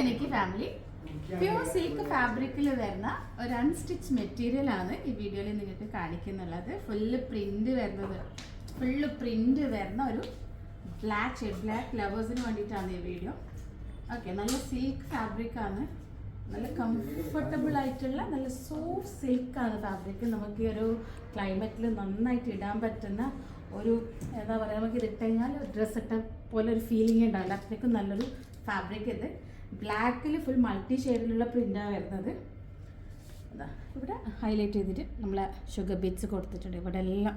എനിക്ക് family pure silk ഫാബ്രിക്കിൽ വരുന്ന ഒരു അൺസ്റ്റിച്ച് മെറ്റീരിയൽ ആണ് ഈ വീഡിയോയിൽ നിങ്ങൾക്ക് കാണിക്കുന്നുള്ളത്. ഫുള്ള് പ്രിന്റ് വരുന്നത്. ഫുള്ള് പ്രിന്റ് വരുന്ന ഒരു ബ്ലാക്ക് ഷെഡ് ബ്ലാക്ക് ലവേഴ്സിന് വേണ്ടിയിട്ടാണ് ഈ വീഡിയോ ഓക്കെ നല്ല സിൽക്ക് ഫാബ്രിക് ആണ്. നല്ല കംഫർട്ടബിൾ ആയിട്ടുള്ള നല്ല സോഫ്റ്റ് സിൽക്കാണ് ഫാബ്രിക് നമുക്ക് ഈ ഒരു ക്ലൈമറ്റിൽ നന്നായിട്ട് ഇടാൻ പറ്റുന്ന ഒരു എന്താ പറയുക നമുക്ക് ഇതിട്ട് കഴിഞ്ഞാൽ ഡ്രസ്സ് ഇട്ട പോലെ ഒരു ഫീലിംഗ് ഉണ്ടാവില്ല അത്രയ്ക്കും നല്ലൊരു ഫാബ്രിക് ഇത്. ബ്ലാക്കിൽ ഫുൾ മൾട്ടി ഷെയ്ഡിലുള്ള പ്രിന്റാണ് വരുന്നത്. ഇവിടെ ഹൈലൈറ്റ് ചെയ്തിട്ട് നമ്മളെ ഷുഗർ ബീറ്റ്സ് കൊടുത്തിട്ടുണ്ട്. ഇവിടെ എല്ലാം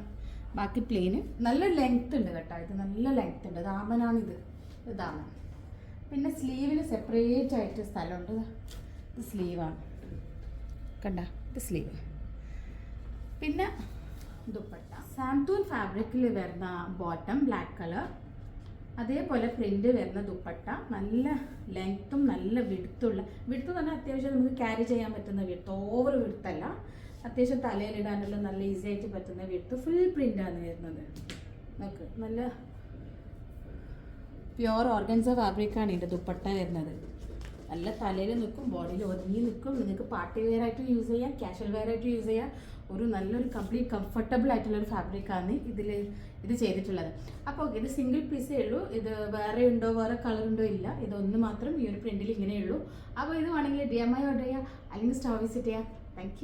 ബാക്കി പ്ലെയിന് നല്ല ലെങ്ത് ഉണ്ട് കേട്ടോ ഇത്. നല്ല ലെങ്ത് ഉണ്ട്. ദാമനാണിത്. ഇത് ദാമൻ. പിന്നെ സ്ലീവിന് സെപ്പറേറ്റ് ആയിട്ട് സ്ഥലമുണ്ട്. ഇത് സ്ലീവാണ് കണ്ട? ഇത് സ്ലീവ് പിന്നെ ദുപ്പട്ട. സാന്തൂൺ ഫാബ്രിക്കിൽ വരുന്ന ബോട്ടം ബ്ലാക്ക് കളർ അതേപോലെ പ്രിന്റ് വരുന്ന ദുപ്പട്ട നല്ല ലെങ്ത്തും നല്ല വിടുത്തുള്ള വിടുത്ത് തന്നെ അത്യാവശ്യം നമുക്ക് ക്യാരി ചെയ്യാൻ പറ്റുന്ന വിടുത്ത് ഓവർ വിടുത്തല്ല അത്യാവശ്യം തലയിലിടാനുള്ള നല്ല ഈസി ആയിട്ട് പറ്റുന്ന വിടുത്ത് ഫുൾ പ്രിന്റാണ് വരുന്നത്. നോക്ക് നല്ല പ്യുവർ ഓർഗൻസ ഫാബ്രിക്കാണ് ഇതിന്റെ ദുപ്പട്ട വരുന്നത്. നല്ല തലയിൽ നിൽക്കും ബോഡിയിൽ ഒതുങ്ങി നിൽക്കും. നിങ്ങൾക്ക് പാർട്ടി വെയർ ആയിട്ട് യൂസ് ചെയ്യാം കാഷ്വൽ വെയർ ആയിട്ട് യൂസ് ചെയ്യാം. ഒരു നല്ലൊരു കംപ്ലീറ്റ് കംഫർട്ടബിൾ ആയിട്ടുള്ള ഒരു ഫാബ്രിക്കാണ് ഇതിൽ ഇത് ചെയ്തിട്ടുള്ളത്. അപ്പോൾ ഇത് സിംഗിൾ പീസേ ഉള്ളൂ. ഇത് വേറെ ഉണ്ടോ വേറെ കളർ ഉണ്ടോ ഇല്ല. ഇതൊന്ന് മാത്രം ഈ ഒരു പ്രിന്റിൽ ഇങ്ങനെയുള്ളൂ അപ്പോൾ ഇത് വേണമെങ്കിൽ ഡി എം ഐ ഓർഡർ ചെയ്യാം അല്ലെങ്കിൽ സ്റ്റോർ വിസിറ്റ് ചെയ്യാം താങ്ക്